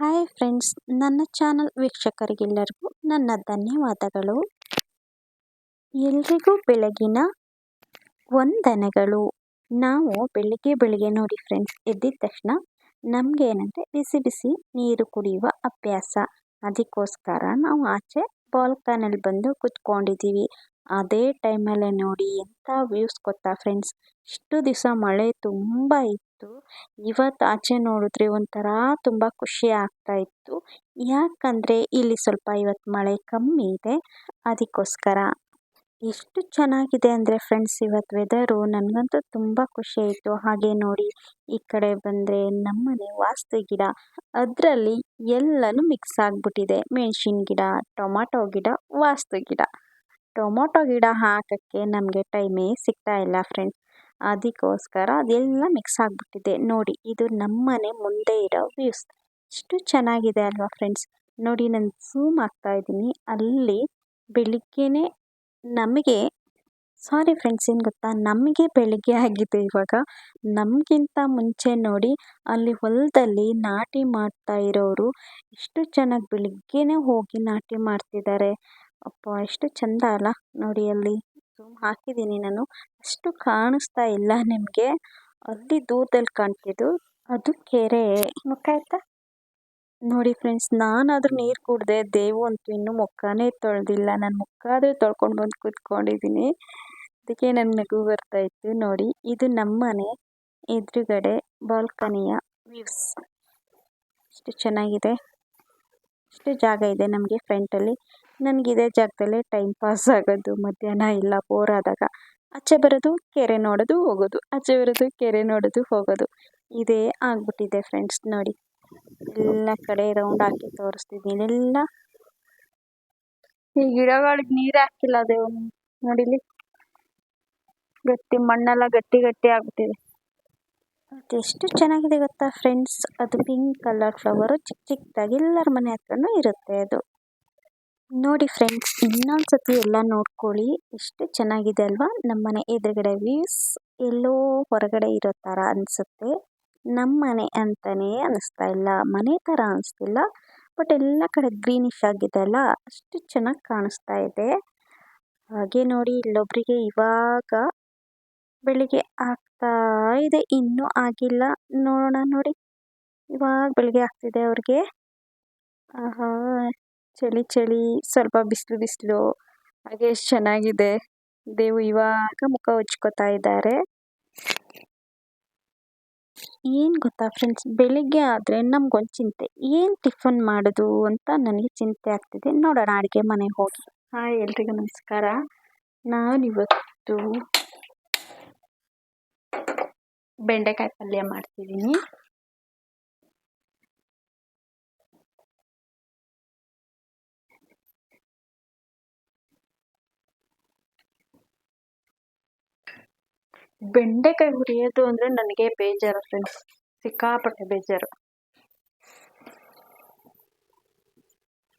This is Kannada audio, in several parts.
ಹಾಯ್ ಫ್ರೆಂಡ್ಸ್ ನನ್ನ ಚಾನಲ್ ವೀಕ್ಷಕರಿಗೆಲ್ಲರಿಗೂ ನನ್ನ ಧನ್ಯವಾದಗಳು. ಎಲ್ರಿಗೂ ಬೆಳಗಿನ ವಂದನೆಗಳು. ನಾವು ಬೆಳಿಗ್ಗೆ ಬೆಳಿಗ್ಗೆ ನೋಡಿ ಫ್ರೆಂಡ್ಸ್ ಎದ್ದಿದ ತಕ್ಷಣ ನಮಗೆ ಏನಂದರೆ ಬಿಸಿ ಬಿಸಿ ನೀರು ಕುಡಿಯುವ ಅಭ್ಯಾಸ. ಅದಕ್ಕೋಸ್ಕರ ನಾವು ಆಚೆ ಬಾಲ್ಕನಲ್ಲಿ ಬಂದು ಕುತ್ಕೊಂಡಿದ್ದೀವಿ. ಅದೇ ಟೈಮಲ್ಲೇ ನೋಡಿ ಎಂಥ ವ್ಯೂಸ್ ಗೊತ್ತಾ ಫ್ರೆಂಡ್ಸ್ ಇಷ್ಟು ದಿವಸ ಮಳೆ ತುಂಬ ಇತ್ತು. ಇವತ್ತು ಆಚೆ ನೋಡಿದ್ರೆ ಒಂಥರ ತುಂಬ ಖುಷಿ ಆಗ್ತಾ ಇತ್ತು. ಯಾಕಂದರೆ ಇಲ್ಲಿ ಸ್ವಲ್ಪ ಇವತ್ತು ಮಳೆ ಕಮ್ಮಿ ಇದೆ. ಅದಕ್ಕೋಸ್ಕರ ಎಷ್ಟು ಚೆನ್ನಾಗಿದೆ ಅಂದರೆ ಫ್ರೆಂಡ್ಸ್ ಇವತ್ತು ವೆದರು ನನಗಂತೂ ತುಂಬ ಖುಷಿ ಆಯಿತು. ಹಾಗೆ ನೋಡಿ ಈ ಕಡೆ ಬಂದರೆ ನಮ್ಮನೆ ವಾಸ್ತು ಗಿಡ. ಅದರಲ್ಲಿ ಎಲ್ಲನೂ ಮಿಕ್ಸ್ ಆಗಿಬಿಟ್ಟಿದೆ. ಮೆಣಸಿನ ಗಿಡ, ಟೊಮಾಟೊ ಗಿಡ, ವಾಸ್ತು ಗಿಡ. ಟೊಮೊಟೊ ಗಿಡ ಹಾಕೋಕ್ಕೆ ನಮಗೆ ಟೈಮೇ ಸಿಗ್ತಾ ಇಲ್ಲ ಫ್ರೆಂಡ್ಸ್ ಅದಕ್ಕೋಸ್ಕರ ಅದೆಲ್ಲ ಮಿಕ್ಸ್ ಆಗಿಬಿಟ್ಟಿದೆ. ನೋಡಿ, ಇದು ನಮ್ಮನೆ ಮುಂದೆ ಇರೋ ವ್ಯೂಸ್ ಎಷ್ಟು ಚೆನ್ನಾಗಿದೆ ಅಲ್ವಾ ಫ್ರೆಂಡ್ಸ್ ನೋಡಿ, ನಾನು ಝೂಮ್ ಆಗ್ತಾ ಇದ್ದೀನಿ. ಅಲ್ಲಿ ಬೆಳಿಗ್ಗೆನೇ ನಮಗೆ ಸಾರಿ ಫ್ರೆಂಡ್ಸ್ ಏನು ಗೊತ್ತಾ? ನಮಗೆ ಬೆಳಿಗ್ಗೆ ಆಗಿದೆ ಇವಾಗ. ನಮಗಿಂತ ಮುಂಚೆ ನೋಡಿ, ಅಲ್ಲಿ ಹೊಲದಲ್ಲಿ ನಾಟಿ ಮಾಡ್ತಾ ಇರೋರು ಎಷ್ಟು ಚೆನ್ನಾಗಿ ಬೆಳಿಗ್ಗೆನೇ ಹೋಗಿ ನಾಟಿ ಮಾಡ್ತಿದ್ದಾರೆ. ಅಪ್ಪ ಎಷ್ಟು ಚಂದ ಅಲ್ಲ ನೋಡಿ ಅಲ್ಲಿ. ಝೂಮ್ ಹಾಕಿದ್ದೀನಿ ನಾನು. ಅಷ್ಟು ಕಾಣಿಸ್ತಾ ಇಲ್ಲ ನಿಮಗೆ. ಅಲ್ಲಿ ದೂರದಲ್ಲಿ ಕಾಣ್ತಿದ್ದು. ಅದು ಕೆರೆ. ಮುಖ ಆಯ್ತಾ? ನೋಡಿ ಫ್ರೆಂಡ್ಸ್ ನಾನಾದರೂ ನೀರು ಕುಡಿದೆ ದೇವು ಅಂತೂ ಇನ್ನೂ ಮುಖನೇ ತೊಳೆದಿಲ್ಲ. ನಾನು ಮುಖ ಆದರೂ ತೊಳ್ಕೊಂಡು ಬಂದು ಕೂತ್ಕೊಂಡಿದ್ದೀನಿ. ಅದಕ್ಕೆ ನನ್ನ ನಗು ಬರ್ತಾಯಿತ್ತು ನೋಡಿ, ಇದು ನಮ್ಮನೆ ಎದುರುಗಡೆ ಬಾಲ್ಕನಿಯ ವ್ಯೂಸ್ ಎಷ್ಟು ಚೆನ್ನಾಗಿದೆ. ಎಷ್ಟು ಜಾಗ ಇದೆ ನಮಗೆ ಫ್ರಂಟಲ್ಲಿ ನನಗೆ ಇದೇ ಜಾಗದಲ್ಲೇ ಟೈಮ್ ಪಾಸ್ ಆಗೋದು, ಮಧ್ಯಾಹ್ನ ಇಲ್ಲ ಬೋರ್ ಆದಾಗ ಆಚೆ ಬರೋದು, ಕೆರೆ ನೋಡೋದು, ಹೋಗೋದು, ಆಚೆ ಬರೋದು, ಕೆರೆ ನೋಡೋದು, ಹೋಗೋದು. ಇದೇ ಆಗ್ಬಿಟ್ಟಿದೆ ಫ್ರೆಂಡ್ಸ್ ನೋಡಿ. ಎಲ್ಲ ಕಡೆ ರೌಂಡ್ ಹಾಕಿ ತೋರಿಸ್ತಿದ್ದೀನಿ, ಎಲ್ಲ. ಈ ಗಿಡಗಳಿಗೆ ನೀರು ಹಾಕಿಲ್ಲ ಅದೇ ನೋಡಿಲಿ ಗಟ್ಟಿ ಮಣ್ಣೆಲ್ಲ ಗಟ್ಟಿ ಗಟ್ಟಿ ಆಗ್ಬಿಟ್ಟಿದೆ. ಎಷ್ಟು ಚೆನ್ನಾಗಿದೆ ಗೊತ್ತಾ ಫ್ರೆಂಡ್ಸ್ ಅದು ಪಿಂಕ್ ಕಲರ್ ಫ್ಲವರು ಚಿಕ್ಕ ಚಿಕ್ಕದಾಗಿ ಎಲ್ಲರ ಮನೆ ಹತ್ರನೂ ಇರುತ್ತೆ ಅದು. ನೋಡಿ ಫ್ರೆಂಡ್ಸ್ ಇನ್ನೊಂದು ಸತಿ ಎಲ್ಲ ನೋಡ್ಕೊಳ್ಳಿ. ಎಷ್ಟು ಚೆನ್ನಾಗಿದೆ ಅಲ್ವಾ? ನಮ್ಮನೆ ಎದುರುಗಡೆ ವ್ಯೂಸ್ ಎಲ್ಲೋ ಹೊರಗಡೆ ಇರೋ ಥರ ಅನಿಸುತ್ತೆ. ನಮ್ಮನೆ ಅಂತಲೇ ಅನ್ನಿಸ್ತಾ ಇಲ್ಲ. ಮನೆ ಥರ ಅನಿಸ್ತಿಲ್ಲ. ಬಟ್ ಎಲ್ಲ ಕಡೆ ಗ್ರೀನಿಶ್ ಆಗಿದೆ ಅಲ್ಲ? ಅಷ್ಟು ಚೆನ್ನಾಗಿ ಕಾಣಿಸ್ತಾ ಇದೆ. ಹಾಗೆ ನೋಡಿ ಇಲ್ಲೊಬ್ಬರಿಗೆ ಇವಾಗ ಬೆಳಿಗ್ಗೆ ಆಗ್ತಾ ಇದೆ. ಇನ್ನೂ ಆಗಿಲ್ಲ. ನೋಡೋಣ ನೋಡಿ. ಇವಾಗ ಬೆಳಿಗ್ಗೆ ಆಗ್ತಿದೆ ಅವ್ರಿಗೆ. ಚಳಿ ಚಳಿ ಸ್ವಲ್ಪ ಬಿಸಿಲು ಬಿಸಿಲು ಹಾಗೆ ಎಷ್ಟು ಚೆನ್ನಾಗಿದೆ. ದೇವು ಇವಾಗ ಮುಖ ಉಜ್ಕೋತಾ ಇದ್ದಾರೆ. ಏನು ಗೊತ್ತಾ ಫ್ರೆಂಡ್ಸ್ ಬೆಳಿಗ್ಗೆ ಆದರೆ ನಮ್ಗೊಂದು ಚಿಂತೆ, ಏನು ಟಿಫನ್ ಮಾಡೋದು ಅಂತ ನನಗೆ ಚಿಂತೆ ಆಗ್ತಿದೆ. ನೋಡೋಣ ಅಡುಗೆ ಮನೆ ಹೋಗಿ. ಹಾಯ್ ಎಲ್ರಿಗೂ ನಮಸ್ಕಾರ. ನಾನಿವತ್ತು ಬೆಂಡೆಕಾಯಿ ಪಲ್ಯ ಮಾಡ್ತಿದ್ದೀನಿ. ಬೆಂಡೆಕಾಯಿ ಹುರಿಯೋದು ಅಂದರೆ ನನಗೆ ಬೇಜಾರು ಫ್ರೆಂಡ್ಸ್ ಸಿಕ್ಕಾಪಟ್ಟೆ ಬೇಜಾರು.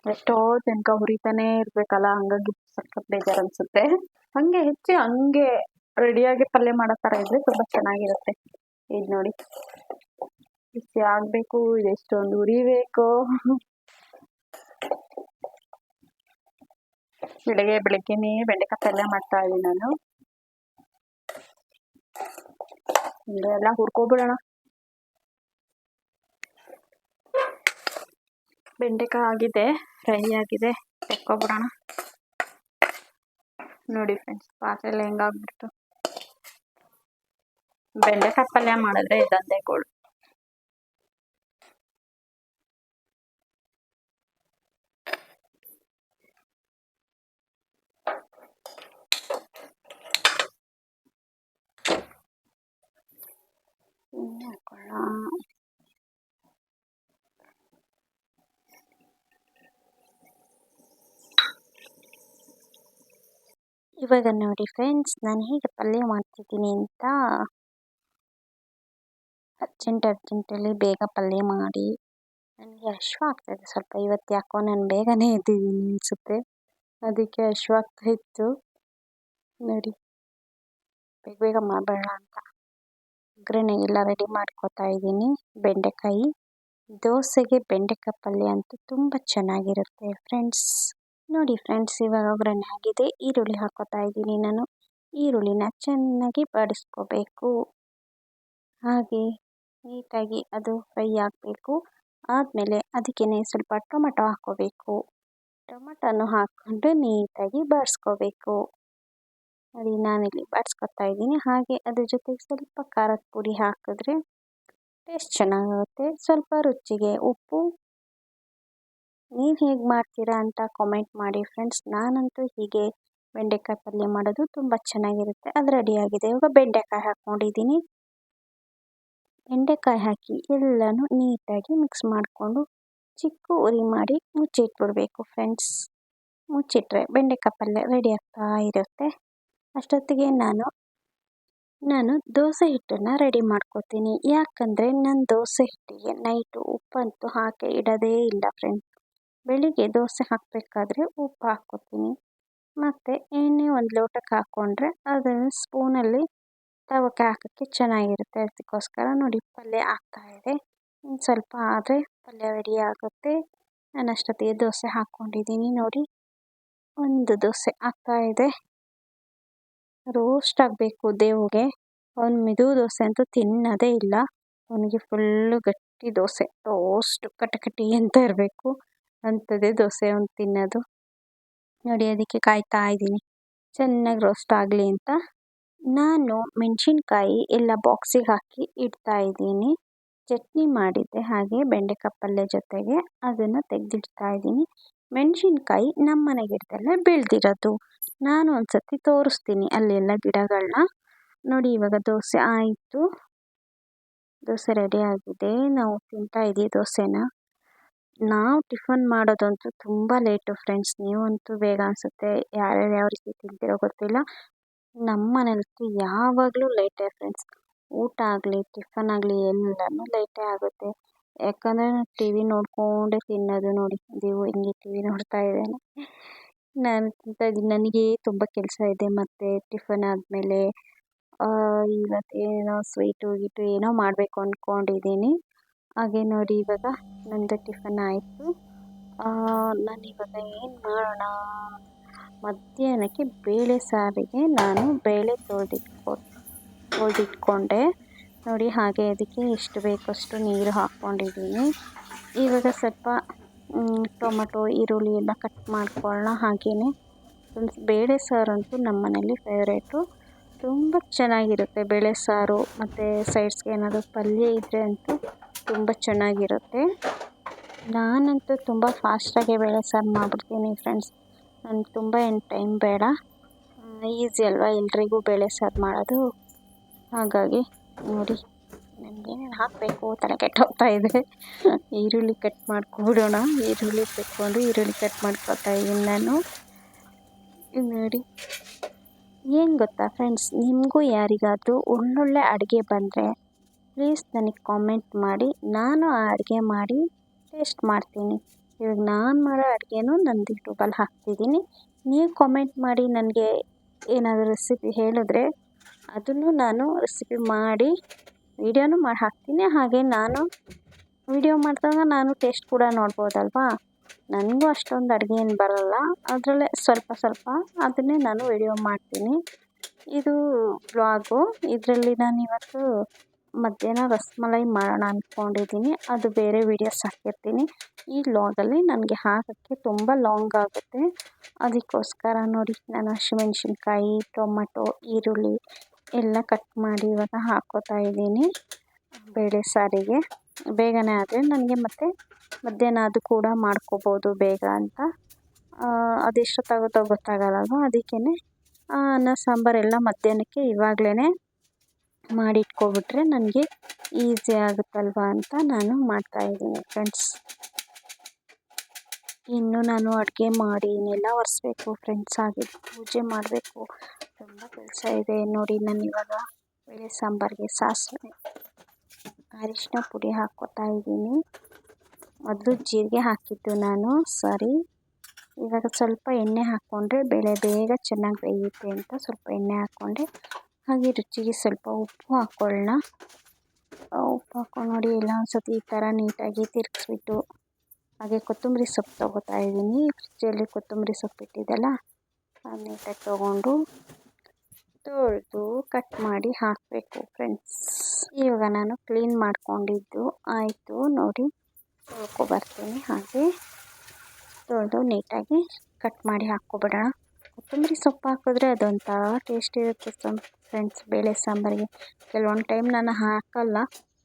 ಎಷ್ಟೋ ತನಕ ಹುರಿತಾನೆ ಇರಬೇಕಲ್ಲ, ಹಂಗಾಗಿ ಸಖತ್ ಬೇಜಾರು ಅನ್ಸುತ್ತೆ. ಹಂಗೆ ಹೆಚ್ಚಿ ಹಂಗೆ ರೆಡಿಯಾಗಿ ಪಲ್ಯ ಮಾಡೋ ಥರ ಇದ್ರೆ ತುಂಬ ಚೆನ್ನಾಗಿರುತ್ತೆ. ಇದು ನೋಡಿ. ಬಿಸಿ ಆಗಬೇಕು, ಇದೆಷ್ಟೊಂದು ಹುರಿಬೇಕು. ಬೆಳಗ್ಗೆ ಬೆಳಗ್ಗೆನೇ ಬೆಂಡೆಕಾಯಿ ಪಲ್ಯ ಮಾಡ್ತಾ ಇದ್ದೀನಿ ನಾನು. ಎಲ್ಲ ಹುರ್ಕೊಬಿಡೋಣ. ಬೆಂಡೆಕಾಯಿ ಆಗಿದೆ ಫ್ರೈ ಆಗಿದೆ, ತೆಕ್ಕೊಬಿಡೋಣ. ನೋಡಿ ಫ್ರೆಂಡ್ಸ್ ಪಾತ್ರೆ ಎಲ್ಲ ಹೆಂಗಾಗ್ಬಿಡ್ತು. ಬೆಂಡೆಕಾಯಿ ಪಲ್ಯ ಮಾಡಿದ್ರೆ ಇದಂತೆ ಗೋಳು. ಇವಾಗ ನೋಡಿ ಫ್ರೆಂಡ್ಸ್ ನಾನು ಹೇಗೆ ಪಲ್ಯ ಮಾಡ್ತಿದ್ದೀನಿ ಅಂತ ಅರ್ಜೆಂಟ್ ಅರ್ಜೆಂಟಲ್ಲಿ ಬೇಗ ಪಲ್ಯ ಮಾಡಿ ನನಗೆ ಹಶ್ವ ಆಗ್ತಾಯಿದೆ ಸ್ವಲ್ಪ ಇವತ್ತು ಯಾಕೋ ನಾನು ಬೇಗನೆ ಇದ್ದೀನಿ ಅನಿಸುತ್ತೆ ಅದಕ್ಕೆ ಹಶ್ವಾಗ್ತಾ ಇತ್ತು ನೋಡಿ ಬೇಗ ಬೇಗ ಮಾಡಬೇಡ ಅಂತ ಒಗ್ಗರಣೆ ಎಲ್ಲ ರೆಡಿ ಮಾಡ್ಕೊತಾ ಇದ್ದೀನಿ. ಬೆಂಡೆಕಾಯಿ. ದೋಸೆಗೆ ಬೆಂಡೆಕಾಯಿ ಪಲ್ಯ ಅಂತೂ ತುಂಬ ಚೆನ್ನಾಗಿರುತ್ತೆ ಫ್ರೆಂಡ್ಸ್ ನೋಡಿ ಫ್ರೆಂಡ್ಸ್ ಇವಾಗ ಒಗ್ಗರಣೆ ಆಗಿದೆ. ಈರುಳ್ಳಿ ಹಾಕೋತಾ ಇದ್ದೀನಿ ನಾನು. ಈರುಳ್ಳಿನ ಚೆನ್ನಾಗಿ ಬಡಿಸ್ಕೋಬೇಕು. ಹಾಗೆ ನೀಟಾಗಿ ಅದು ಫ್ರೈ ಆಗಬೇಕು. ಆದಮೇಲೆ ಅದಕ್ಕೇ ಸ್ವಲ್ಪ ಟೊಮೆಟೊ ಹಾಕ್ಕೋಬೇಕು ಟೊಮೆಟೊನು ಹಾಕ್ಕೊಂಡು ನೀಟಾಗಿ ಬಾಡಿಸ್ಕೋಬೇಕು. ನೋಡಿ ನಾನಿಲ್ಲಿ ಬಾಡಿಸ್ಕೊತಾ ಇದ್ದೀನಿ. ಹಾಗೆ ಅದ್ರ ಜೊತೆಗೆ ಸ್ವಲ್ಪ ಖಾರದ ಪುಡಿ ಹಾಕಿದ್ರೆ ಟೇಸ್ಟ್ ಚೆನ್ನಾಗಿರುತ್ತೆ ಸ್ವಲ್ಪ ರುಚಿಗೆ ಉಪ್ಪು. ನೀವು ಹೇಗೆ ಮಾಡ್ತೀರಾ ಅಂತ ಕಾಮೆಂಟ್ ಮಾಡಿ ಫ್ರೆಂಡ್ಸ್ ನಾನಂತೂ ಹೀಗೆ ಬೆಂಡೆಕಾಯಿ ಪಲ್ಯ ಮಾಡೋದು ತುಂಬ ಚೆನ್ನಾಗಿರುತ್ತೆ. ಅದು ರೆಡಿಯಾಗಿದೆ ಇವಾಗ ಬೆಂಡೆಕಾಯಿ ಹಾಕ್ಕೊಂಡಿದ್ದೀನಿ ಬೆಂಡೆಕಾಯಿ ಹಾಕಿ ಎಲ್ಲನೂ ನೀಟಾಗಿ ಮಿಕ್ಸ್ ಮಾಡಿಕೊಂಡು ಚಿಕ್ಕ ಉರಿ ಮಾಡಿ ಮುಚ್ಚಿಟ್ಬಿಡ್ಬೇಕು ಫ್ರೆಂಡ್ಸ್ ಮುಚ್ಚಿಟ್ರೆ ಬೆಂಡೆಕಾಯಿ ಪಲ್ಯ ರೆಡಿ ಆಗ್ತಾ ಇರುತ್ತೆ. ಅಷ್ಟೊತ್ತಿಗೆ ನಾನು ನಾನು ದೋಸೆ ಹಿಟ್ಟನ್ನು ರೆಡಿ ಮಾಡ್ಕೋತೀನಿ. ಯಾಕಂದರೆ ನಾನು ದೋಸೆ ಹಿಟ್ಟಿಗೆ ನೈಟು ಉಪ್ಪಂತೂ ಹಾಕಿ ಇಡೋದೇ ಇಲ್ಲ ಫ್ರೆಂಡ್ಸ್ ಬೆಳಿಗ್ಗೆ ದೋಸೆ ಹಾಕಬೇಕಾದ್ರೆ ಉಪ್ಪು ಹಾಕ್ಕೋತೀನಿ. ಮತ್ತು ಎಣ್ಣೆ ಒಂದು ಲೋಟಕ್ಕೆ ಹಾಕ್ಕೊಂಡ್ರೆ ಅದನ್ನು ಸ್ಪೂನಲ್ಲಿ ತವಕ್ಕೆ ಹಾಕೋಕ್ಕೆ ಚೆನ್ನಾಗಿರುತ್ತೆ. ಅದಕ್ಕೋಸ್ಕರ ನೋಡಿ ಪಲ್ಯ ಆಗ್ತಾಯಿದೆ ಇನ್ನು ಸ್ವಲ್ಪ ಆದರೆ ಪಲ್ಯ ರೆಡಿ ಆಗುತ್ತೆ. ನಾನು ಅಷ್ಟೊತ್ತಿಗೆ ದೋಸೆ ಹಾಕ್ಕೊಂಡಿದ್ದೀನಿ ನೋಡಿ. ಒಂದು ದೋಸೆ ಆಗ್ತಾಯಿದೆ ರೋಸ್ಟ್ ಆಗಬೇಕು ದೇವ್ಗೆ. ಅವ್ನು ಮಿದು ದೋಸೆ ಅಂತೂ ತಿನ್ನೋದೇ ಇಲ್ಲ. ಅವನಿಗೆ ಫುಲ್ಲು ಗಟ್ಟಿ ದೋಸೆ ರೋಸ್ಟ್ ಕಟಕಟಿ ಅಂತ ಇರಬೇಕು. ಅಂಥದ್ದೇ ದೋಸೆ ಅವ್ನು ತಿನ್ನೋದು. ನೋಡಿ ಅದಕ್ಕೆ ಕಾಯ್ತಾ ಇದ್ದೀನಿ. ಚೆನ್ನಾಗಿ ರೋಸ್ಟ್ ಆಗಲಿ ಅಂತ. ನಾನು ಮೆಣಸಿನ್ಕಾಯಿ ಎಲ್ಲ ಬಾಕ್ಸಿಗೆ ಹಾಕಿ ಇಡ್ತಾ ಇದ್ದೀನಿ. ಚಟ್ನಿ ಮಾಡಿದ್ದೆ ಹಾಗೆ ಬೆಂಡೆಕಾಯಿ ಪಲ್ಯ ಜೊತೆಗೆ. ಅದನ್ನು ತೆಗೆದಿಡ್ತಾ ಇದ್ದೀನಿ. ಮೆಣಸಿನ್ಕಾಯಿ ನಮ್ಮ ಮನೆ ಗಿಡದಲ್ಲೇ ಬೆಳೆದಿರೋದು. ನಾನು ಒಂದು ಸರ್ತಿ ತೋರಿಸ್ತೀನಿ ಅಲ್ಲೆಲ್ಲ ಗಿಡಗಳನ್ನ ನೋಡಿ, ಇವಾಗ ದೋಸೆ ಆಯಿತು. ದೋಸೆ ರೆಡಿ ಆಗಿದೆ. ನಾವು ತಿಂತಾ ಇದ್ದೀವಿ ದೋಸೆನ. ನಾವು ಟಿಫನ್ ಮಾಡೋದಂತೂ ತುಂಬ ಲೇಟು ಫ್ರೆಂಡ್ಸ್. ನೀವಂತೂ ಬೇಗ ಅನಿಸುತ್ತೆ. ಯಾರ್ಯಾರು ಯಾವ ರೀತಿ ತಿಂತೀರೋ ಗೊತ್ತಿಲ್ಲ. ನಮ್ಮ ಮನೇಲಿ ಯಾವಾಗಲೂ ಲೇಟೇ ಫ್ರೆಂಡ್ಸ್. ಊಟ ಆಗಲಿ, ಟಿಫನ್ ಆಗಲಿ ಎಲ್ಲನೂ ಲೇಟೇ ಆಗುತ್ತೆ. ಯಾಕಂದರೆ ನಾನು ಟಿ ವಿ ನೋಡಿಕೊಂಡೆ ತಿನ್ನೋದು ನೋಡಿ ದೇವು ಹಿಂಗೆ ಟಿ ವಿ ನೋಡ್ತಾ ಇದ್ದಾನೆ. ನಾನು ತಿಂತಾ ಇದ್ದೀನಿ. ನನಗೆ ತುಂಬ ಕೆಲಸ ಇದೆ. ಮತ್ತು ಟಿಫನ್ ಆದಮೇಲೆ ಏನೋ ಸ್ವೀಟು ಗೀಟು ಏನೋ ಮಾಡಬೇಕು ಅಂದ್ಕೊಂಡಿದ್ದೀನಿ ಹಾಗೆ ನೋಡಿ ಇವಾಗ ನಂದು ಟಿಫನ್ ಆಯಿತು. ನಾನು ಇವಾಗ ಏನು ಮಾಡೋಣ? ಮಧ್ಯಾಹ್ನಕ್ಕೆ ಬೇಳೆ ಸಾರಿಗೆ. ನಾನು ಬೇಳೆ ತೊಳೆದಿಟ್ಕೊ, ತೊಳೆದಿಟ್ಕೊಂಡೆ. ನೋಡಿ ಹಾಗೆ ಅದಕ್ಕೆ ಎಷ್ಟು ಬೇಕಷ್ಟು ನೀರು ಹಾಕ್ಕೊಂಡಿದ್ದೀನಿ. ಇವಾಗ ಸ್ವಲ್ಪ ಟೊಮೊಟೊ, ಈರುಳ್ಳಿ ಎಲ್ಲ ಕಟ್ ಮಾಡ್ಕೊಳ್ಳೋಣ ಹಾಗೆಯೇ ಬೇಳೆ ಸಾರಂತೂ ನಮ್ಮ ಮನೇಲಿ ಫೇವ್ರೇಟು ತುಂಬ ಚೆನ್ನಾಗಿರುತ್ತೆ ಬೇಳೆ ಸಾರು, ಮತ್ತು ಸೈಡ್ಸ್ಗೆ ಏನಾದರೂ ಪಲ್ಯ ಇದ್ದರೆ ಅಂತೂ ತುಂಬ ಚೆನ್ನಾಗಿರುತ್ತೆ. ನಾನಂತೂ ತುಂಬ ಫಾಸ್ಟಾಗಿ ಬೇಳೆ ಸಾರು ಮಾಡಿಬಿಡ್ತೀನಿ ಫ್ರೆಂಡ್ಸ್ ನನಗೆ ತುಂಬ ಏನು ಟೈಮ್ ಬೇಡ. ಈಸಿ ಅಲ್ವಾ ಎಲ್ರಿಗೂ ಬೇಳೆ ಸಾರು ಮಾಡೋದು? ಹಾಗಾಗಿ ನೋಡಿ ನನಗೇನೇನು ಹಾಕಬೇಕು ತಲೆ ಕೆಟ್ಟೋಗ್ತಾ ಇದೆ. ಈರುಳ್ಳಿ ಕಟ್ ಮಾಡ್ಕೊಬಿಡೋಣ ಈರುಳ್ಳಿ ತೆಕ್ಕೊಂಡು ಈರುಳ್ಳಿ ಕಟ್ ಮಾಡ್ಕೊತಾ ಇದ್ದೀನಿ ನಾನು. ನೋಡಿ. ಏನು ಗೊತ್ತಾ ಫ್ರೆಂಡ್ಸ್ ನಿಮಗೂ ಯಾರಿಗಾದರೂ ಒಳ್ಳೊಳ್ಳೆ ಅಡುಗೆ ಬಂದರೆ ಪ್ಲೀಸ್ ನನಗೆ ಕಾಮೆಂಟ್ ಮಾಡಿ. ನಾನು ಆ ಅಡುಗೆ ಮಾಡಿ ಟೇಸ್ಟ್ ಮಾಡ್ತೀನಿ. ಇವಾಗ ನಾನು ಮಾಡೋ ಅಡುಗೆನೂ ನಂದು ಯೂಟ್ಯೂಬಲ್ಲಿ ಹಾಕ್ತಿದ್ದೀನಿ. ನೀವು ಕಾಮೆಂಟ್ ಮಾಡಿ ನನಗೆ ಏನಾದರೂ ರೆಸಿಪಿ ಹೇಳಿದ್ರೆ ಅದನ್ನು ನಾನು ರೆಸಿಪಿ ಮಾಡಿ ವೀಡಿಯೋನು ಮಾಡಿ ಹಾಕ್ತೀನಿ. ಹಾಗೆ ನಾನು ವೀಡಿಯೋ ಮಾಡಿದಾಗ ನಾನು ಟೇಸ್ಟ್ ಕೂಡ ನೋಡ್ಬೋದಲ್ವಾ? ನನಗೂ ಅಷ್ಟೊಂದು ಅಡುಗೆ ಏನು ಬರೋಲ್ಲ. ಅದರಲ್ಲೇ ಸ್ವಲ್ಪ ಸ್ವಲ್ಪ ಅದನ್ನೇ ನಾನು ವೀಡಿಯೋ ಮಾಡ್ತೀನಿ. ಇದು ವ್ಲಾಗು ಇದರಲ್ಲಿ ನಾನು ಇವತ್ತು ಮಧ್ಯಾಹ್ನ ರಸ್ಮಲೈ ಮಾಡೋಣ ಅಂದ್ಕೊಂಡಿದ್ದೀನಿ ಅದು ಬೇರೆ ವೀಡಿಯೋಸ್ ಹಾಕಿರ್ತೀನಿ. ಈ ಲಾಗಲ್ಲಿ ನನಗೆ ಹಾಕೋಕ್ಕೆ ತುಂಬ ಲಾಂಗ್ ಆಗುತ್ತೆ. ಅದಕ್ಕೋಸ್ಕರ ನೋಡಿ, ನಾನು ಹಸಿಮೆಣ್ಸಿನ್ಕಾಯಿ, ಟೊಮಟೊ, ಈರುಳ್ಳಿ ಎಲ್ಲ ಕಟ್ ಮಾಡಿ ಇವಾಗ ಹಾಕ್ಕೋತಾ ಇದ್ದೀನಿ ಬೇಳೆ ಸಾರಿಗೆ. ಬೇಗನೆ ಆದರೆ ನನಗೆ ಮತ್ತೆ ಮಧ್ಯಾಹ್ನ ಅದು ಕೂಡ ಮಾಡ್ಕೋಬೋದು ಬೇಗ ಅಂತ. ಅದೆಷ್ಟೊತ್ತಾಗುತ್ತೋ ಗೊತ್ತಾಗಲ್ಲಲ್ವ? ಅದಕ್ಕೇ ಅನ್ನ ಸಾಂಬಾರೆಲ್ಲ ಮಧ್ಯಾಹ್ನಕ್ಕೆ ಇವಾಗಲೇ ಮಾಡಿಟ್ಕೊಬಿಟ್ರೆ ನನಗೆ ಈಸಿ ಆಗುತ್ತಲ್ವ ಅಂತ ನಾನು ಮಾಡ್ತಾಯಿದ್ದೀನಿ ಫ್ರೆಂಡ್ಸ್ ಇನ್ನು ನಾನು ಅಡುಗೆ ಮಾಡಿ ಇನ್ನೆಲ್ಲ ಒರೆಸ್ಬೇಕು ಫ್ರೆಂಡ್ಸ್ ಹಾಗೆ ಪೂಜೆ ಮಾಡಬೇಕು. ತುಂಬ ಕೆಲಸ ಇದೆ ನೋಡಿ ನಾನು ಇವಾಗ ಬೇಳೆ ಸಾಂಬಾರಿಗೆ ಸಾಸಿವೆ ಅರಿಶಿನ ಪುಡಿ ಹಾಕ್ಕೋತಾ ಇದ್ದೀನಿ. ಮೊದಲು ಜೀರಿಗೆ ಹಾಕಿದ್ದು ನಾನು, ಸಾರಿ. ಇವಾಗ ಸ್ವಲ್ಪ ಎಣ್ಣೆ ಹಾಕ್ಕೊಂಡ್ರೆ ಬೇಳೆ ಬೇಗ ಚೆನ್ನಾಗಿ ಬೇಯುತ್ತೆ ಅಂತ ಸ್ವಲ್ಪ ಎಣ್ಣೆ ಹಾಕ್ಕೊಂಡೆ ಹಾಗೆ ರುಚಿಗೆ ಸ್ವಲ್ಪ ಉಪ್ಪು ಹಾಕ್ಕೊಳ್ಳೋಣ ಉಪ್ಪು ಹಾಕ್ಕೊಂಡು ನೋಡಿ ಎಲ್ಲ ಒಂದ್ಸತಿ ಈ ಥರ ನೀಟಾಗಿ ತಿರುಗಿಸ್ಬಿಟ್ಟು ಹಾಗೆ ಕೊತ್ತಂಬರಿ ಸೊಪ್ಪು ತೊಗೋತಾ ಇದ್ದೀನಿ. ಫ್ರಿಜ್ಜಲ್ಲಿ ಕೊತ್ತಂಬರಿ ಸೊಪ್ಪು ಇಟ್ಟಿದ್ದೆಲ್ಲ ನೀಟಾಗಿ ತೊಗೊಂಡು ತೊಳೆದು ಕಟ್ ಮಾಡಿ ಹಾಕಬೇಕು ಫ್ರೆಂಡ್ಸ್ ಇವಾಗ ನಾನು ಕ್ಲೀನ್ ಮಾಡ್ಕೊಂಡಿದ್ದು ಆಯಿತು. ನೋಡಿ ತೊಳ್ಕೊಬರ್ತೀನಿ ಹಾಗೆ ತೊಳೆದು ನೀಟಾಗಿ ಕಟ್ ಮಾಡಿ ಹಾಕ್ಕೊಬಿಡೋಣ. ಕೊತ್ತಂಬರಿ ಸೊಪ್ಪು ಹಾಕಿದ್ರೆ ಅದೊಂಥರ ಟೇಸ್ಟ್ ಇರುತ್ತೆ ಸಮ್ ಫ್ರೆಂಡ್ಸ್ ಬೇಳೆ ಸಾಂಬಾರಿಗೆ. ಕೆಲವೊಂದು ಟೈಮ್ ನಾನು ಹಾಕಲ್ಲ.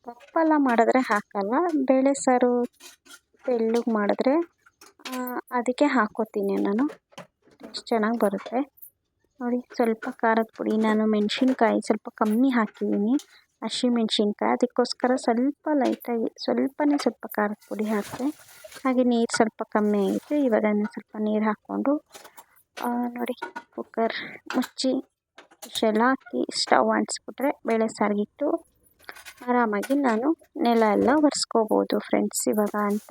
ಪಪ್ಪೆಲ್ಲ ಮಾಡಿದ್ರೆ ಹಾಕಲ್ಲ. ಬೇಳೆ ಸಾರು ತೆಳ್ಳಗೆ ಮಾಡಿದ್ರೆ ಅದಕ್ಕೆ ಹಾಕ್ಕೋತೀನಿ ನಾನು. ಟೇಸ್ಟ್ ಚೆನ್ನಾಗಿ ಬರುತ್ತೆ. ನೋಡಿ, ಸ್ವಲ್ಪ ಖಾರದ ಪುಡಿ ನಾನು ಮೆಣಸಿನ್ಕಾಯಿ ಸ್ವಲ್ಪ ಕಮ್ಮಿ ಹಾಕಿದ್ದೀನಿ. ಹಸಿಮೆಣ್ಸಿನ್ಕಾಯಿ ಅದಕ್ಕೋಸ್ಕರ ಸ್ವಲ್ಪ ಲೈಟಾಗಿ ಸ್ವಲ್ಪನೇ ಸ್ವಲ್ಪ ಖಾರದ ಪುಡಿ ಹಾಕಿದೆ, ಹಾಗೆ ನೀರು ಸ್ವಲ್ಪ ಕಮ್ಮಿ ಆಯಿತು. ಇವಾಗ ಸ್ವಲ್ಪ ನೀರು ಹಾಕ್ಕೊಂಡು ನೋಡಿ ಕುಕ್ಕರ್ ಮುಚ್ಚಿ ಇಷ್ಟೆಲ್ಲ ಹಾಕಿ ಸ್ಟವ್ ಅಂಟಿಸ್ಬಿಟ್ರೆ ಬೇಳೆ ಸಾರಿಗಿಟ್ಟು ಆರಾಮಾಗಿ ನಾನು ನೆಲ ಎಲ್ಲ ಒರೆಸ್ಕೋಬೋದು ಫ್ರೆಂಡ್ಸ್ ಇವಾಗ ಅಂತ.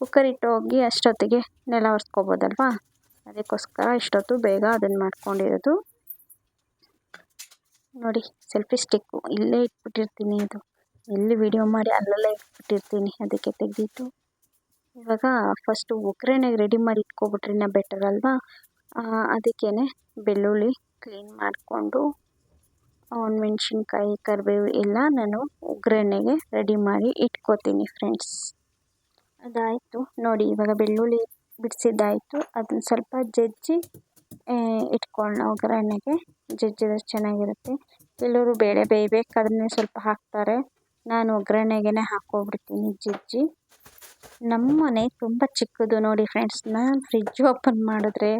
ಕುಕ್ಕರ್ ಇಟ್ಟು ಹೋಗಿ ಅಷ್ಟೊತ್ತಿಗೆ ನೆಲ ಒರೆಸ್ಕೋಬೋದಲ್ವಾ? ಅದಕ್ಕೋಸ್ಕರ ಇಷ್ಟೊತ್ತು ಬೇಗ ಅದನ್ನು ಮಾಡ್ಕೊಂಡಿರೋದು. ನೋಡಿ, ಸೆಲ್ಫಿ ಸ್ಟಿಕ್ಕು ಇಲ್ಲೇ ಇಟ್ಬಿಟ್ಟಿರ್ತೀನಿ ಇದು. ಎಲ್ಲಿ ವಿಡಿಯೋ ಮಾಡಿ ಅಲ್ಲಲ್ಲೇ ಇಟ್ಬಿಟ್ಟಿರ್ತೀನಿ ಅದಕ್ಕೆ ತೆಗೆದಿಟ್ಟು ಇವಾಗ ಫಸ್ಟು ಒಗ್ಗರಣೆಗೆ ರೆಡಿ ಮಾಡಿ ಇಟ್ಕೊಬಿಟ್ರೆ ಬೆಟರ್ ಅಲ್ವಾ? ಅದಕ್ಕೇ ಬೆಳ್ಳುಳ್ಳಿ ಕ್ಲೀನ್ ಮಾಡಿಕೊಂಡು ಮೆಣಸಿನ್ಕಾಯಿ, ಕರಿಬೇವು ಎಲ್ಲ ನಾನು ಒಗ್ಗರಣೆಗೆ ರೆಡಿ ಮಾಡಿ ಇಟ್ಕೋತೀನಿ ಫ್ರೆಂಡ್ಸ್ ಅದಾಯಿತು. ನೋಡಿ, ಇವಾಗ ಬೆಳ್ಳುಳ್ಳಿ ಬಿಡಿಸಿದ್ದಾಯಿತು. ಅದನ್ನ ಸ್ವಲ್ಪ ಜಜ್ಜಿ ಇಟ್ಕೊಳ್ಳೋಣ ಒಗ್ಗರಣೆಗೆ. ಜಜ್ಜಿದ್ರೆ ಚೆನ್ನಾಗಿರುತ್ತೆ. ಕೆಲವರು ಬೇಳೆ ಬೇಯಬೇಕಾದ್ರೆ ಸ್ವಲ್ಪ ಹಾಕ್ತಾರೆ. ನಾನು ಒಗ್ಗರಣೆಗೆ ಹಾಕ್ಕೊಬಿಡ್ತೀನಿ ಜಜ್ಜಿ. ನಮ್ಮ ಮನೆ ತುಂಬ ಚಿಕ್ಕದು ನೋಡಿ ಫ್ರೆಂಡ್ಸ್ ನಾನು ಫ್ರಿಜ್ ಓಪನ್ ಮಾಡಿದ್ರೆ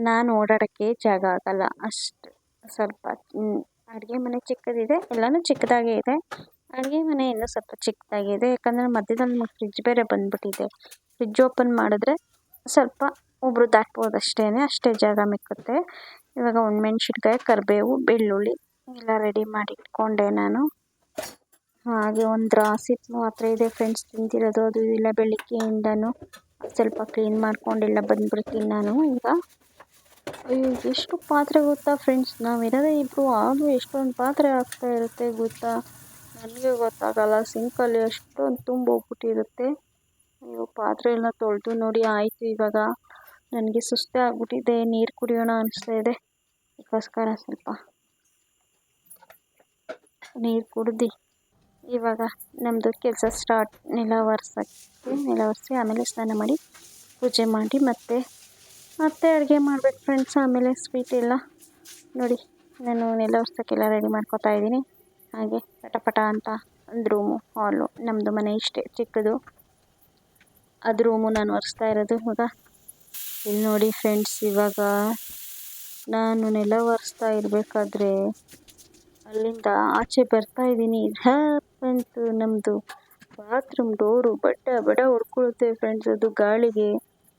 ನಾನು ಓಡಾಡೋಕ್ಕೆ ಜಾಗ ಆಗೋಲ್ಲ. ಅಷ್ಟು ಸ್ವಲ್ಪ ಅಡುಗೆ ಮನೆ ಚಿಕ್ಕದಿದೆ, ಎಲ್ಲನೂ ಚಿಕ್ಕದಾಗೇ ಇದೆ. ಅಡುಗೆ ಮನೆ ಇನ್ನೂ ಸ್ವಲ್ಪ ಚಿಕ್ಕದಾಗಿದೆ. ಯಾಕಂದರೆ ಮಧ್ಯದಲ್ಲಿ ನಮಗೆ ಫ್ರಿಜ್ ಬೇರೆ ಬಂದುಬಿಟ್ಟಿದೆ. ಫ್ರಿಜ್ ಓಪನ್ ಮಾಡಿದ್ರೆ ಸ್ವಲ್ಪ ಒಬ್ರು ದಾಟ್ಬೋದು ಅಷ್ಟೇ ಅಷ್ಟೇ ಜಾಗ ಮಿಕ್ಕುತ್ತೆ. ಇವಾಗ ಒಣಮೆಣ್ಸಿನ್ಕಾಯಿ, ಕರಿಬೇವು, ಬೆಳ್ಳುಳ್ಳಿ ಎಲ್ಲ ರೆಡಿ ಮಾಡಿ ಇಟ್ಕೊಂಡೆ ನಾನು. ಹಾಗೆ ಒಂದು ರಾಸಿ ಮಾತ್ರ ಇದೆ ಫ್ರೆಂಡ್ಸ್ ತಿಂತಿರೋದು ಅದು ಇಲ್ಲ ಬೆಳಿಗ್ಗೆಯಿಂದನೂ ಸ್ವಲ್ಪ ಕ್ಲೀನ್ ಮಾಡ್ಕೊಂಡೆಲ್ಲ ಬಂದ್ಬಿಡ್ತೀನಿ ನಾನು ಈಗ. ಅಯ್ಯೋ, ಎಷ್ಟು ಪಾತ್ರೆ ಗೊತ್ತಾ ಫ್ರೆಂಡ್ಸ್ ನಾವಿರೋದೇ ಇಬ್ಬರು ಆದರೂ ಎಷ್ಟೊಂದು ಪಾತ್ರೆ ಆಗ್ತಾ ಇರುತ್ತೆ ಗೊತ್ತಾ? ನನಗೆ ಗೊತ್ತಾಗಲ್ಲ. ಸಿಂಕಲ್ಲಿ ಎಷ್ಟೊಂದು ತುಂಬ ಹೋಗ್ಬಿಟ್ಟಿರುತ್ತೆ ಅಯ್ಯೋ ಎಲ್ಲ ತೊಳೆದು ನೋಡಿ ಆಯಿತು ಇವಾಗ. ನನಗೆ ಸುಸ್ತೇ ಆಗ್ಬಿಟ್ಟಿದೆ. ನೀರು ಕುಡಿಯೋಣ ಅನಿಸ್ತಾ ಇದೆ. ಅದಕ್ಕೋಸ್ಕರ ಸ್ವಲ್ಪ ನೀರು ಕುಡ್ದು. ಇವಾಗ ನಮ್ಮದು ಕೆಲಸ ಸ್ಟಾರ್ಟ್ ನೆಲ ಒರ್ಸೋಕ್ಕೆ ನೆಲ ಒರೆಸಿ ಆಮೇಲೆ ಸ್ನಾನ ಮಾಡಿ ಪೂಜೆ ಮಾಡಿ ಮತ್ತೆ ಮತ್ತೆ ಅಡುಗೆ ಮಾಡ್ಬೇಕು ಫ್ರೆಂಡ್ಸ್ ಆಮೇಲೆ ಸ್ವೀಟ್ ಎಲ್ಲ. ನೋಡಿ, ನಾನು ನೆಲ ಒರ್ಸೋಕ್ಕೆಲ್ಲ ರೆಡಿ ಮಾಡ್ಕೊತಾ ಇದ್ದೀನಿ. ಹಾಗೆ ಪಟ ಪಟ ಅಂತ ಒಂದು ರೂಮು ಹಾಲು ನಮ್ಮದು ಮನೆ ಇಷ್ಟೇ, ಚಿಕ್ಕದು. ಅದು ರೂಮು ನಾನು ಒರೆಸ್ತಾ ಇರೋದು ಇವಾಗ. ಇಲ್ಲಿ ನೋಡಿ ಫ್ರೆಂಡ್ಸ್ ಇವಾಗ ನಾನು ನೆಲ ಒರೆಸ್ತಾ ಇರಬೇಕಾದ್ರೆ ಅಲ್ಲಿಂದ ಆಚೆ ಬರ್ತಾ ಇದ್ದೀನಿ. ಹ್ಯಾಪ್ ನಮ್ಮದು ಬಾತ್ರೂಮ್ ಡೋರು ಬಡ ಬಡ ಹೊಡ್ಕೊಳುತ್ತೆ ಫ್ರೆಂಡ್ಸ್ ಅದು ಗಾಳಿಗೆ.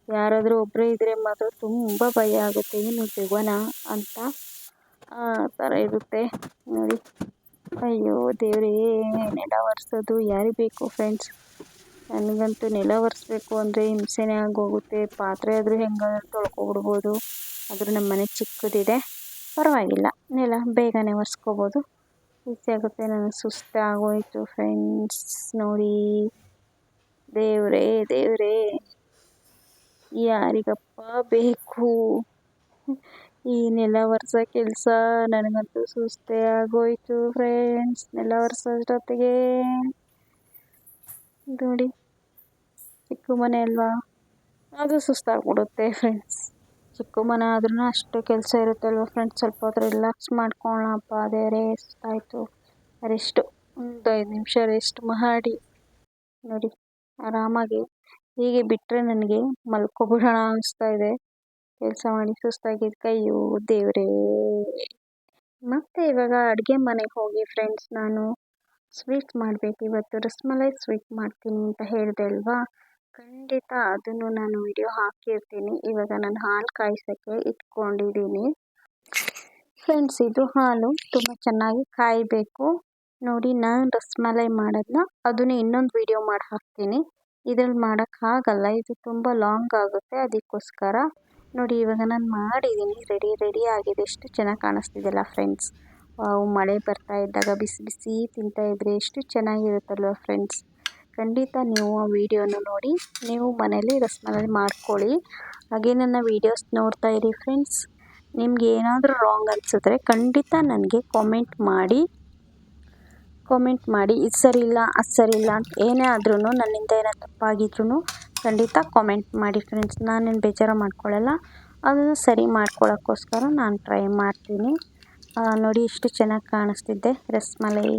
ಯಾರಾದರೂ ಒಬ್ಬರೇ ಇದ್ದರೆ ಮಾತ್ರ ತುಂಬ ಭಯ ಆಗುತ್ತೆ. ಏನು ಜೀವನ ಅಂತ ಆ ಥರ ಇರುತ್ತೆ. ನೋಡಿ. ಅಯ್ಯೋ ದೇವರೇ, ನೆಲ ಒರೆಸೋದು ಯಾರಿಗೆ ಬೇಕು ಫ್ರೆಂಡ್ಸ್ ನನಗಂತೂ ನೆಲ ಒರೆಸ್ಬೇಕು ಅಂದರೆ ಹಿಂಸೆನೇ ಆಗೋಗುತ್ತೆ. ಪಾತ್ರೆ ಆದರೂ ಹೆಂಗಾದ್ರೂ ತೊಳ್ಕೊಬಿಡ್ಬೋದು. ಆದರೂ ನಮ್ಮ ಮನೆ ಚಿಕ್ಕದಿದೆ. ಪರವಾಗಿಲ್ಲ, ನೆಲ ಬೇಗನೆ ಒರೆಸ್ಕೋಬೋದು. ಈಸಿ ಆಗುತ್ತೆ ನನಗೆ ಸುಸ್ತಾಗೋಯಿತು ಫ್ರೆಂಡ್ಸ್ ನೋಡಿ. ದೇವರೇ ದೇವರೇ, ಯಾರಿಗಪ್ಪ ಬೇಕು? ಈ ನೆಲ ಒರೆಸೋ ಕೆಲಸ ನನಗಂತೂ ಸುಸ್ತೇ ಆಗೋಯಿತು ಫ್ರೆಂಡ್ಸ್ ನೆಲ ಒರೆಸೋಷ್ಟೊತ್ತಿಗೆ ನೋಡಿ, ಚಿಕ್ಕ ಮನೆ ಅಲ್ವಾ? ಅದು ಸುಸ್ತಾಗ್ಬಿಡುತ್ತೆ ಫ್ರೆಂಡ್ಸ್ ಚಿಕ್ಕ ಮನೆ ಆದ್ರೂ ಅಷ್ಟು ಕೆಲಸ ಇರುತ್ತೆ ಅಲ್ವಾ ಫ್ರೆಂಡ್ಸ್ ಸ್ವಲ್ಪ ಹೊತ್ತು ರಿಲ್ಯಾಕ್ಸ್ ಮಾಡ್ಕೊಳ್ಳೋಣಪ್ಪ ಅದೇ ರೆಸ್ಟ್ ಆಯಿತು. ರೆಸ್ಟು ಒಂದು ಐದು ನಿಮಿಷ ರೆಸ್ಟ್ ಮಾಡಿ. ನೋಡಿ, ಆರಾಮಾಗಿ. ಹೀಗೆ ಬಿಟ್ಟರೆ ನನಗೆ ಮಲ್ಕೊಬಿಡೋಣ ಅನಿಸ್ತಾ ಇದೆ. ಕೆಲಸ ಮಾಡಿ ಸುಸ್ತಾಗಿದ್ದು ಅಯ್ಯೋ ದೇವರೇ. ಮತ್ತೆ ಇವಾಗ ಅಡುಗೆ ಮನೆಗೆ ಹೋಗಿ ಫ್ರೆಂಡ್ಸ್ ನಾನು ಸ್ವೀಟ್ ಮಾಡಬೇಕು. ಇವತ್ತು ರಸ್ಮಲೈ ಸ್ವೀಟ್ ಮಾಡ್ತೀನಿ ಅಂತ ಹೇಳಿದೆ ಅಲ್ವಾ? ಖಂಡಿತ ಅದನ್ನು ನಾನು ವಿಡಿಯೋ ಹಾಕಿರ್ತೀನಿ. ಇವಾಗ ನಾನು ಹಾಲು ಕಾಯಿಸೋಕ್ಕೆ ಇಟ್ಕೊಂಡಿದ್ದೀನಿ. ಫ್ರೆಂಡ್ಸ್ ಇದು ಹಾಲು ತುಂಬ ಚೆನ್ನಾಗಿ ಕಾಯಬೇಕು. ನೋಡಿ, ನಾನು ರಸ್ಮಲೈ ಮಾಡೋದನ್ನ ಅದನ್ನು ಇನ್ನೊಂದು ವಿಡಿಯೋ ಮಾಡಿ ಹಾಕ್ತೀನಿ ಇದ್ರಲ್ಲಿ ಮಾಡೋಕ್ಕಾಗಲ್ಲ ಇದು ತುಂಬ ಲಾಂಗ್ ಆಗುತ್ತೆ. ಅದಕ್ಕೋಸ್ಕರ ನೋಡಿ, ಇವಾಗ ನಾನು ಮಾಡಿದ್ದೀನಿ ರೆಡಿ ರೆಡಿ ಆಗಿದೆ. ಎಷ್ಟು ಚೆನ್ನಾಗಿ ಕಾಣಿಸ್ತಿದೆಯಲ್ಲ ಫ್ರೆಂಡ್ಸ್ ವಾವ್, ಮಳೆ ಬರ್ತಾ ಇದ್ದಾಗ ಬಿಸಿ ಬಿಸಿ ತಿಂತಾ ಇದ್ರೆ ಎಷ್ಟು ಚೆನ್ನಾಗಿರುತ್ತಲ್ವ ಫ್ರೆಂಡ್ಸ್ ಖಂಡಿತ ನೀವು ಆ ವಿಡಿಯೋನ ನೋಡಿ, ನೀವು ಮನೇಲಿ ರಸಮಲೈ ಮಾಡ್ಕೊಳ್ಳಿ. ಹಾಗೆ ನನ್ನ ವೀಡಿಯೋಸ್ ನೋಡ್ತಾ ಇರಿ ಫ್ರೆಂಡ್ಸ್ ನಿಮ್ಗೆ ಏನಾದರೂ ರಾಂಗ್ ಅನಿಸಿದ್ರೆ ಖಂಡಿತ ನನಗೆ ಕಾಮೆಂಟ್ ಮಾಡಿ. ಕಾಮೆಂಟ್ ಮಾಡಿ, ಇದು ಸರಿ ಇಲ್ಲ ಅದು ಸರಿ ಇಲ್ಲ ಅಂತ ಏನೇ ಆದ್ರೂ ನನ್ನಿಂದ ಏನೋ ತಪ್ಪಾಗಿದ್ರೂ ಖಂಡಿತ ಕಾಮೆಂಟ್ ಮಾಡಿ ಫ್ರೆಂಡ್ಸ್ ನಾನೇನು ಬೇಜಾರು ಮಾಡ್ಕೊಳ್ಳಲ್ಲ ಅದನ್ನು ಸರಿ ಮಾಡ್ಕೊಳ್ಳೋಕ್ಕೋಸ್ಕರ ನಾನು ಟ್ರೈ ಮಾಡ್ತೀನಿ. ನೋಡಿ ಇಷ್ಟು ಚೆನ್ನಾಗಿ ಕಾಣಿಸ್ತಿದ್ದೆ. ರಸ್ಮಲೈ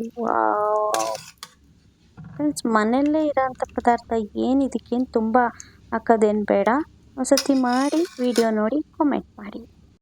ಫ್ರೆಂಡ್ಸ್ ಮನೆಯಲ್ಲೇ ಇರೋಂಥ ಪದಾರ್ಥ ಏನು ಇದಕ್ಕೇನು ತುಂಬ ಹಾಕೋದೇನು ಬೇಡ. ಒಂದು ಸತಿ ಮಾಡಿ ವಿಡಿಯೋ ನೋಡಿ ಕಾಮೆಂಟ್ ಮಾಡಿ.